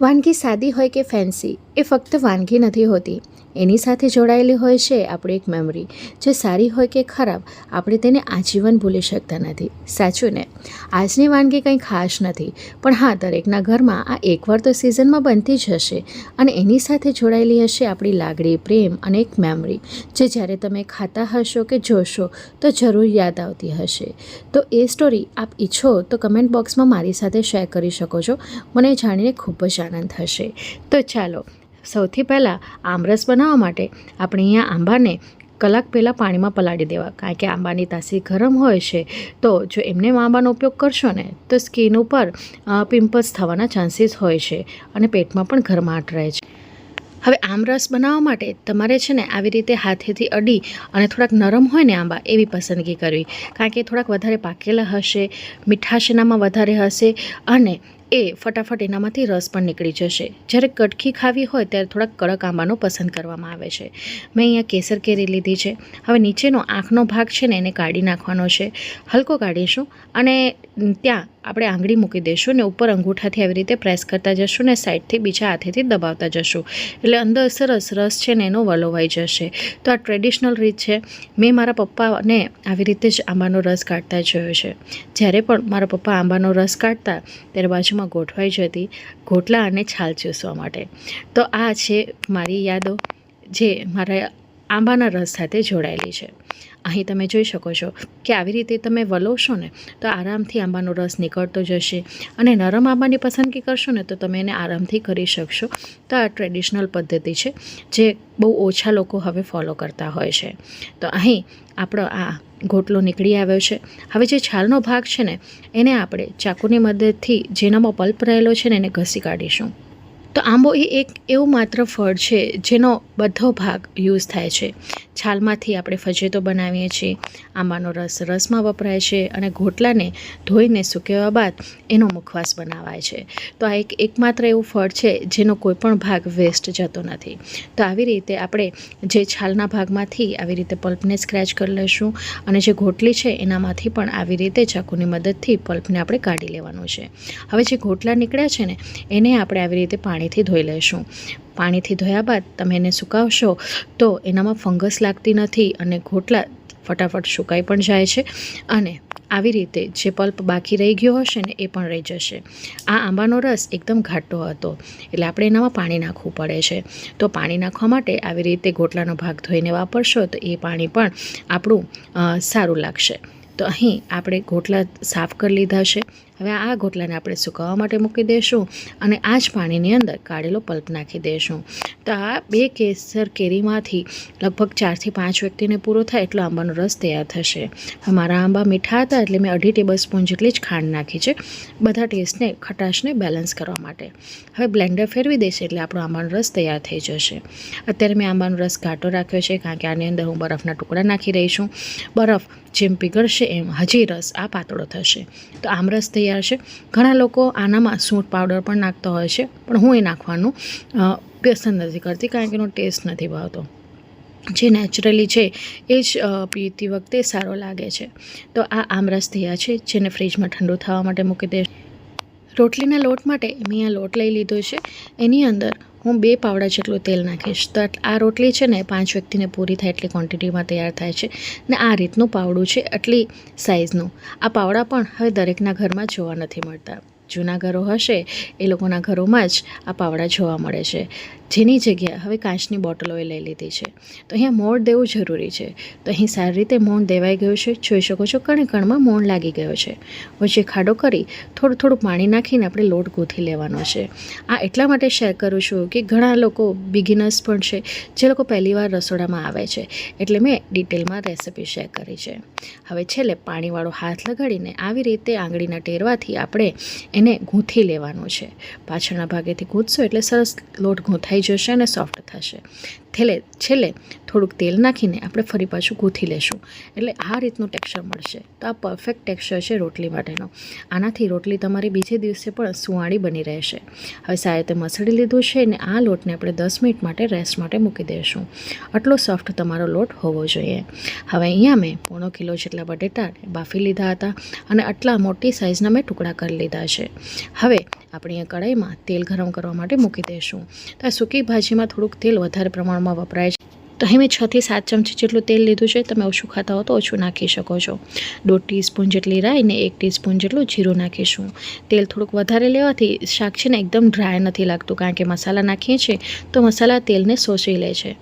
વાનગી સાદી હોય કે ફેન્સી એ ફક્ત વાનગી નથી હોતી. એની સાથે જોડાયેલી હોય છે આપણી એક મેમરી જે સારી હોય કે ખરાબ, આપણે તેને આજીવન ભૂલી શકતા નથી. સાચું ને? આજની વાનગી કંઈ ખાસ નથી. પણ હા, દરેકના ઘરમાં આ એકવાર તો સિઝનમાં બનતી જ હશે અને એની સાથે જોડાયેલી હશે આપણી લાગણી, પ્રેમ અને એક મેમરી જે જ્યારે તમે ખાતા હશો કે જોશો, તો જરૂર યાદ આવતી હશે. તો એ સ્ટોરી આપ ઈચ્છો તો કમેન્ટ બોક્સમાં મારી સાથે શેર કરી શકો છો. મને જાણીને ખૂબ જ આનંદ થશે. તો ચાલો સૌથી પહેલાં આમરસ બનાવવા માટે આપણે અહીંયા આંબાને કલાક પહેલાં પાણીમાં પલાળી દેવા. કારણ કે આંબાની તાસી ગરમ હોય છે, તો જો એમને આંબાનો ઉપયોગ કરશો ને, તો સ્કિન ઉપર પિમ્પલ્સ થવાના ચાન્સીસ હોય છે અને પેટમાં પણ ગરમાટ રહે છે. હવે આમરસ બનાવવા માટે તમારે છે ને આવી રીતે હાથેથી અડી અને થોડાક નરમ હોય ને આંબા એવી પસંદગી કરવી. કારણ કે થોડાક વધારે પાકેલા હશે મીઠાશ એનામાં વધારે હશે અને એ ફટાફટ એનામાંથી રસ પણ નીકળી જશે. જ્યારે કટકી ખાવી હોય ત્યારે થોડાક કડક આંબાનો પસંદ કરવામાં આવે છે. મેં અહીંયા કેસર કેરી લીધી છે. હવે નીચેનો આંખનો ભાગ છે ને એને કાઢી નાખવાનો છે. હલકો કાઢીશું અને ત્યાં આપણે આંગળી મૂકી દઈશું ને ઉપર અંગૂઠાથી આવી રીતે પ્રેસ કરતા જશું ને સાઈડથી બીજા હાથેથી દબાવતા જશું. એટલે અંદર સરસ રસ છે ને એનો વલોવાઈ જશે. તો આ ટ્રેડિશનલ રીત છે. મેં મારા પપ્પાને આવી રીતે જ આંબાનો રસ કાઢતા જોયો છે. જ્યારે પણ મારા પપ્પા આંબાનો રસ કાઢતા ત્યારે બાજુમાં ગોઠવાઈ જતી ગોટલા અને છાલ ચૂસવા માટે. તો આ છે મારી યાદો. જે મારા આંબાના રસ સાથે જોડાયેલી છે. અહીં તમે જોઈ શકો છો કે આવી રીતે તમે વલોશો ને, તો આરામથી આંબાનો રસ નીકળતો જશે અને નરમ આંબાની પસંદગી કરશો ને, તો તમે એને આરામથી કરી શકશો. તો આ ટ્રેડિશનલ પદ્ધતિ છે, જે બહુ ઓછા લોકો હવે ફોલો કરતા હોય છે. તો અહીં આપણો આ ગોટલો નીકળી આવ્યો છે. હવે જે છાલનો ભાગ છે ને, એને આપણે ચાકુની મદદથી જેનામાં પલ્પ રહેલો છે ને, એને ઘસી કાઢીશું. તો આંબો એ એક એવું માત્ર ફળ છે જેનો બધો ભાગ યુઝ થાય છે. છાલમાંથી આપણે ફજેતો બનાવીએ છીએ. આંબાનો રસ રસમાં વપરાય છે અને ગોટલાને ધોઈને સૂકવ્યા બાદ એનો મુખવાસ બનાવાય છે. તો આ એક એકમાત્ર એવું ફળ છે જેનો કોઈ પણ ભાગ વેસ્ટ જતો નથી. તો આવી રીતે આપણે જે છાલના ભાગમાંથી આવી રીતે પલ્પને સ્ક્રેચ કરી લઈશું અને જે ગોટલી છે એનામાંથી પણ આવી રીતે ચાકુની મદદથી પલ્પને આપણે કાઢી લેવાનું છે. હવે જે ગોટલા નીકળ્યા છે ને, એને આપણે આવી રીતે પાણીથી ધોઈ લઈશું. પાણીથી ધોયા બાદ તમે એને સુકાવશો, તો એનામાં ફંગસ લાગતી નથી અને ગોટલા ફટાફટ સુકાઈ પણ જાય છે. અને આવી રીતે જે પલ્પ બાકી રહી ગયો હશે ને એ પણ રહી જશે. આ આંબાનો રસ એકદમ ઘાટો હતો, એટલે આપણે એનામાં પાણી નાખવું પડે છે. તો પાણી નાખવા માટે આવી રીતે ગોટલાનો ભાગ ધોઈને વાપરશો, તો એ પાણી પણ આપણું સારું લાગશે. તો અહીં આપણે ગોટલા સાફ કરી લીધા છે. હવે આ ગોટલાને આપણે સુકાવવા માટે મૂકી દઈશું અને આ જ પાણીની અંદર કાઢેલો પલ્પ નાખી દઈશું તો આ બે કેસર કેરીમાંથી લગભગ ચારથી પાંચ વ્યક્તિને પૂરો થાય એટલો આંબાનો રસ તૈયાર થશે. મારા આંબા મીઠા હતા એટલે મેં અઢી ટેબલ સ્પૂન જેટલી જ ખાંડ નાખી છે, બધા ટેસ્ટને ખટાશને બેલેન્સ કરવા માટે. હવે બ્લેન્ડર ફેરવી દઈશ એટલે આપણો આંબાનો રસ તૈયાર થઈ જશે. અત્યારે મેં આંબાનો રસ ઘાટો રાખ્યો છે, કારણ કે આની અંદર હું બરફના ટુકડા નાખી રહી છું. બરફ જેમ પીગળશે એમ હજી રસ આ પાતળો થશે. તો આમરસ તૈયાર છે. ઘણા લોકો આનામાં સૂંઠ પાવડર પણ નાખતા હોય છે, પણ હું એ નાખવાનું પસંદ નથી કરતી કારણ કે એનો ટેસ્ટ નથી ભાવતો. જે નેચરલી છે, એ જ પીતી વખતે સારો લાગે છે. તો આ આમરસ થયા છે, જેને ફ્રીજમાં ઠંડુ થવા માટે મૂકી દે. રોટલીના લોટ માટે મેં આ લોટ લઈ લીધો છે. એની અંદર હું બે પાવડા જેટલું તેલ નાખીશ. તો આ રોટલી છે ને પાંચ વ્યક્તિને પૂરી થાય એટલી ક્વોન્ટિટીમાં તૈયાર થાય છે. ને આ રીતનું પાવડું છે, આટલી સાઇઝનું આ પાવડા પણ હવે દરેકના ઘરમાં જોવા નથી મળતા. જૂના ઘરો હશે, એ લોકોના ઘરોમાં જ આ પાવડા જોવા મળે છે. જેની જગ્યાએ હવે કાચની બોટલોએ લઈ લીધી છે. તો અહીંયા મોણ દેવું જરૂરી છે. તો અહીં સારી રીતે મોણ દેવાઈ ગયું છે. જોઈ શકો છો કણે કણમાં મોણ લાગી ગયો છે. વચ્ચે ખાડો કરી થોડું થોડું પાણી નાખીને આપણે લોટ ગૂંથી લેવાનો છે. આ એટલા માટે શેર કરું છું કે ઘણા લોકો બિગિનર્સ પણ છે, જે લોકો પહેલીવાર રસોડામાં આવે છે. એટલે મેં ડિટેલમાં રેસિપી શેર કરી છે. હવે છેલ્લે પાણીવાળો હાથ લગાડીને આવી રીતે આંગળીના ટેરવાથી આપણે એને ગૂંથી લેવાનું છે. પાછળના ભાગેથી ગૂંથશો એટલે સરસ લોટ ગૂંથાઈ જશે અને સોફ્ટ થશે. છેલ્લે છેલ્લે થોડુંક તેલ નાખીને આપણે ફરી પાછું ગૂંથી લેશું. એટલે આ રીતનું ટેક્સચર મળશે. તો આ પરફેક્ટ ટેક્સચર છે રોટલી માટેનો. આનાથી રોટલી તમારી બીજે દિવસે પણ સુવાળી બની રહેશે. હવે સારી રીતે મસળી લીધું છે ને આ લોટને આપણે દસ મિનિટ માટે રેસ્ટ માટે મૂકી દઈશું આટલો સોફ્ટ તમારો લોટ હોવો જોઈએ. હવે અહીંયા મેં પોણો કિલો જેટલા બટેટા બાફી લીધા હતા અને આટલા મોટી સાઇઝના મેં ટુકડા કરી લીધા છે. હવે આપણે અહીંયા કઢાઈમાં તેલ ગરમ કરવા માટે મૂકી દઈશું તો આ સૂકી ભાજીમાં થોડુંક તેલ વધારે પ્રમાણમાં વપરાય છે તો અહીં મેં છથી સાત ચમચી જેટલું તેલ લીધું છે, તમે ઓછું ખાતા હો તો ઓછું નાખી શકો છો. દોઢ ટીસ્પૂન જેટલી રાઈ ને એક ટીસ્પૂન જેટલું જીરું નાખીશું. તેલ થોડુંક વધારે લેવાથી શાક છે ને એકદમ ડ્રાય નથી લાગતું, કારણ કે મસાલા નાખીએ છીએ તો મસાલા તેલને શોષી લે છે.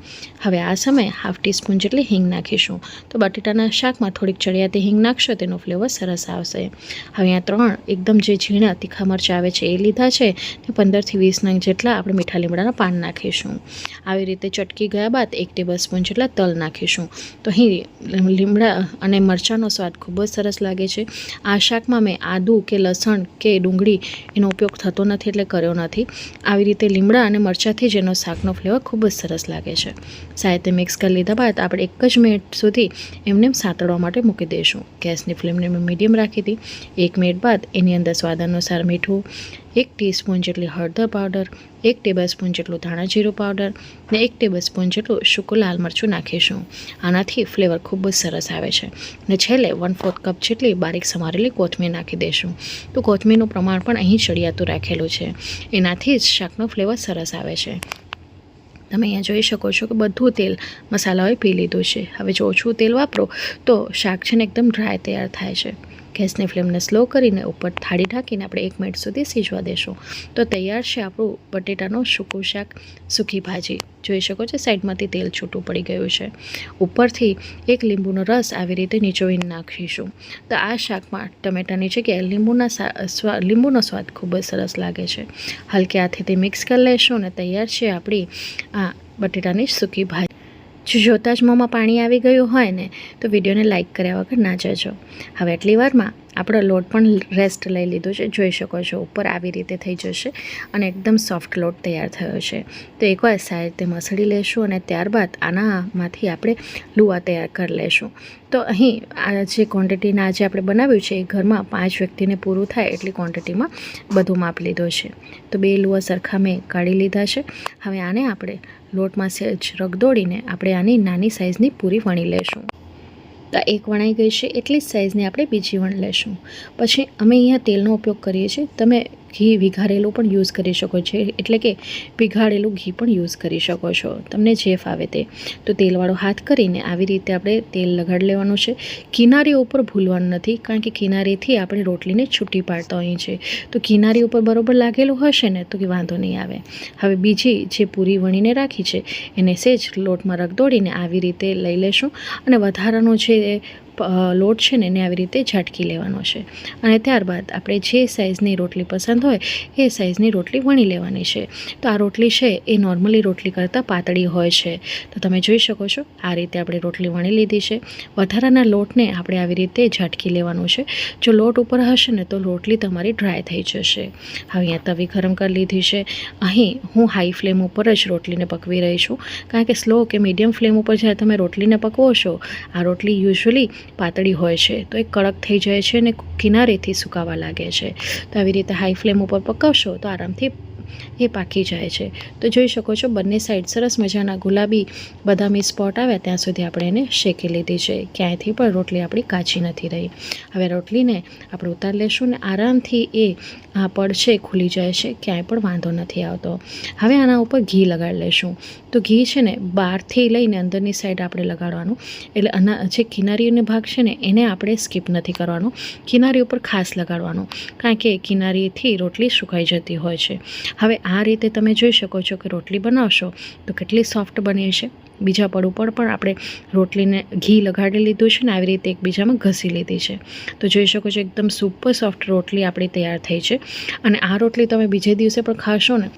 હવે આ સમયે હાફ ટીસ્પૂન જેટલી હિંગ નાખીશું. તો બટેટાના શાકમાં થોડીક ચડિયાતી હિંગ નાખશો, તેનો ફ્લેવર સરસ આવશે. હવે અહીંયા ત્રણ એકદમ જે ઝીણા તીખા મરચાં આવે છે એ લીધા છે ને પંદરથી વીસ નંગ જેટલા આપણે મીઠા લીમડાના પાન નાખીશું. આવી રીતે ચટકી ગયા બાદ એક ટેબલ સ્પૂન જેટલા તલ નાખીશું. તો અહીં લીમડા અને મરચાંનો સ્વાદ ખૂબ જ સરસ લાગે છે. આ શાકમાં મેં આદું કે લસણ કે ડુંગળી એનો ઉપયોગ થતો નથી એટલે કર્યો નથી. આવી રીતે લીમડા અને મરચાંથી જ એનો શાકનો ફ્લેવર ખૂબ જ સરસ લાગે છે. સાહિત્ય મિક્સ કરી લીધા બાદ આપણે એક જ મિનિટ સુધી એમને સાંતળવા માટે મૂકી દઈશું. ગેસની ફ્લેમને મેં મીડિયમ રાખી હતી એક મિનિટ બાદ એની અંદર સ્વાદ અનુસાર મીઠું એક ટીસ્પૂન જેટલી હળદર પાવડર, એક ટેબલ સ્પૂન જેટલું ધાણા જીરું પાવડર ને એક ટેબલ સ્પૂન જેટલું સૂકું લાલ મરચું નાખીશું. આનાથી ફ્લેવર ખૂબ જ સરસ આવે છે. ને છેલ્લે વન ફોર્થ કપ જેટલી બારીક સમારેલી કોથમીર નાખી દઈશું. તો કોથમીરનું પ્રમાણ પણ અહીં ચડિયાતું રાખેલું છે. એનાથી જ શાકનો ફ્લેવર સરસ આવે છે. તમે અહીંયા જોઈ શકો છો કે બધું તેલ મસાલાઓએ પી લીધું છે. હવે જો ઓછું તેલ વાપરો તો શાક છે ને એકદમ ડ્રાય તૈયાર થાય છે. ગેસની ફ્લેમને સ્લો કરીને ઉપર થાળી ઢાંકીને આપણે એક મિનિટ સુધી સીજવા દેશું. તો તૈયાર છે આપણું બટેટાનું સૂકું શાક, સૂકી ભાજી. જોઈ શકો છો, સાઈડમાંથી તેલ છૂટું પડી ગયું છે. ઉપરથી એક લીંબુનો રસ આવી રીતે નીચોવીને નાખીશું. તો આ શાકમાં ટમેટાની જગ્યાએ લીંબુના સ્વા, લીંબુનો સ્વાદ ખૂબ જ સરસ લાગે છે. હલકે હાથેથી મિક્સ કરી લેશું અને તૈયાર છે આપણી આ બટેટાની સૂકી ભાજી. જોતાં જ મોંમાં પાણી આવી ગયું હોય ને, તો વિડીયોને લાઇક કર્યા વગર ના જજો. હવે એટલી વારમાં આપણો લોટ પણ રેસ્ટ લઈ લીધો છે. જોઈ શકો છો, ઉપર આવી રીતે થઈ જશે અને એકદમ સોફ્ટ લોટ તૈયાર થયો છે. તો એકવાર સારી રીતે મસળી લેશું અને ત્યારબાદ આનામાંથી આપણે લુવા તૈયાર કરી લેશું. તો અહીં આ જે ક્વોન્ટિટીના આજે આપણે બનાવ્યું છે, એ ઘરમાં પાંચ વ્યક્તિને પૂરું થાય એટલી ક્વોન્ટિટીમાં બધું માપ લીધો છે. તો બે લુવા સરખા મેં કાઢી લીધા છે. હવે આને આપણે લોટમાં સહેજ રગદોડીને આપણે આની નાની સાઇઝની પૂરી વણી લેશું. તો એક વણાઈ ગઈ છે, એટલી જ સાઇઝની આપણે બીજી વણ લેશું. પછી અમે અહીંયા તેલનો ઉપયોગ કરીએ છીએ. તમે ઘી વિઘારેલું પણ યુઝ કરી શકો છો. એટલે કે પીઘાડેલું ઘી પણ યુઝ કરી શકો છો. તમને જે ફાવે તે. તો તેલવાળો હાથ કરીને આવી રીતે આપણે તેલ લગાડી લેવાનું છે. કિનારી ઉપર ભૂલવાનું નથી. કારણ કે કિનારીથી આપણે રોટલીને છૂટી પાડતા હોઈએ છીએ. તો કિનારી ઉપર બરોબર લાગેલું હશે ને તો કે વાંધો નહીં આવે. હવે બીજી જે પૂરી વણીને રાખી છે, એને સેજ લોટમાં રગદોડીને આવી રીતે લઈ લેશું. અને વધારાનું જે લોટ છે ને એને આવી રીતે ઝાટકી લેવાનો છે. અને ત્યારબાદ આપણે જે સાઇઝની રોટલી પસંદ હોય, એ સાઇઝની રોટલી વણી લેવાની છે. તો આ રોટલી છે, એ નોર્મલી રોટલી કરતાં પાતળી હોય છે. તો તમે જોઈ શકો છો, આ રીતે આપણે રોટલી વણી લીધી છે. વધારાના લોટને આપણે આવી રીતે ઝાટકી લેવાનું છે. જો લોટ ઉપર હશે ને, તો રોટલી તમારી ડ્રાય થઈ જશે. હવે અહીંયા તવી ગરમ કરી લીધી છે. અહીં હું હાઈ ફ્લેમ ઉપર જ રોટલીને પકવી રહી છું. કારણ કે સ્લો કે મીડિયમ ફ્લેમ ઉપર જ્યારે તમે રોટલીને પકવો છો, આ રોટલી યુઝ્યુઅલી પાતળી હોય છે, તો એ કડક થઈ જાય છે અને કિનારેથી સુકાવા લાગે છે. તો આવી રીતે હાઈ ફ્લેમ ઉપર પકાવશો તો આરામથી એ પાકી જાય છે. તો જોઈ શકો છો બંને સાઈડ સરસ મજાના ગુલાબી બદામી સ્પોટ આવ્યા. ત્યાં સુધી આપણે એને શેકી લીધી છે. ક્યાંયથી પણ રોટલી આપણી કાચી નથી રહી. હવે રોટલીને આપણે ઉતાર લેશું ને આરામથી એ આ પડ છે ખુલી જાય છે. ક્યાંય પણ વાંધો નથી આવતો. હવે આના ઉપર ઘી લગાડી લેશું. તો ઘી છે ને બહારથી લઈને અંદરની સાઈડ આપણે લગાડવાનું. એટલે આના જે કિનારીઓને ભાગ છે ને એને આપણે સ્કીપ નથી કરવાનો. કિનારી ઉપર ખાસ લગાડવાનું. કારણ કે કિનારીથી રોટલી સુકાઈ જતી હોય છે. હવે આ રીતે તમે જોઈ શકો છો કે રોટલી બનાવશો તો કેટલી સોફ્ટ બને છે. બીજા પડ ઉપર પણ આપણે રોટલીને ઘી લગાડી લીધું છે ને આવી રીતે એકબીજામાં ઘસી લીધી છે. તો જોઈ શકો છો એકદમ સુપર સોફ્ટ રોટલી આપણી તૈયાર થઈ છે. અને આ રોટલી તમે બીજે દિવસે પણ ખાશો ને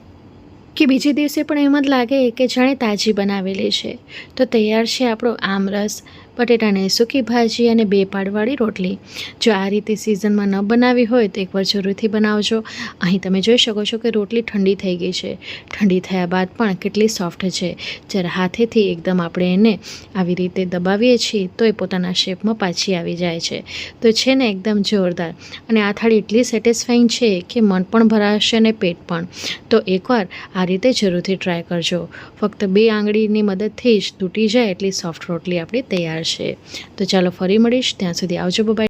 કે બીજે દિવસે પણ એમ જ લાગે કે જાણે તાજી બનાવેલી છે. તો તૈયાર છે આપણો આમરસ બટેટાની સૂકી ભાજી અને બે પાડવાળી રોટલી. જો આ રીતે સિઝનમાં ન બનાવી હોય તો એકવાર જરૂરથી બનાવજો. અહીં તમે જોઈ શકો છો કે રોટલી ઠંડી થઈ ગઈ છે. ઠંડી થયા બાદ પણ કેટલી સોફ્ટ છે. જ્યારે હાથેથી એકદમ આપણે એને આવી રીતે દબાવીએ છીએ તો એ પોતાના શેપમાં પાછી આવી જાય છે. તો છે ને એકદમ જોરદાર. અને આ થાળી એટલી સેટિસ્ફાઈંગ છે કે મન પણ ભરાશે અને પેટ પણ. તો એકવાર આ રીતે જરૂરથી ટ્રાય કરજો. ફક્ત બે આંગળીની મદદથી જ તૂટી જાય એટલી સોફ્ટ રોટલી આપણી તૈયાર છે તો ચાલો ફરી મળીશ. ત્યાં સુધી આવજો. બાય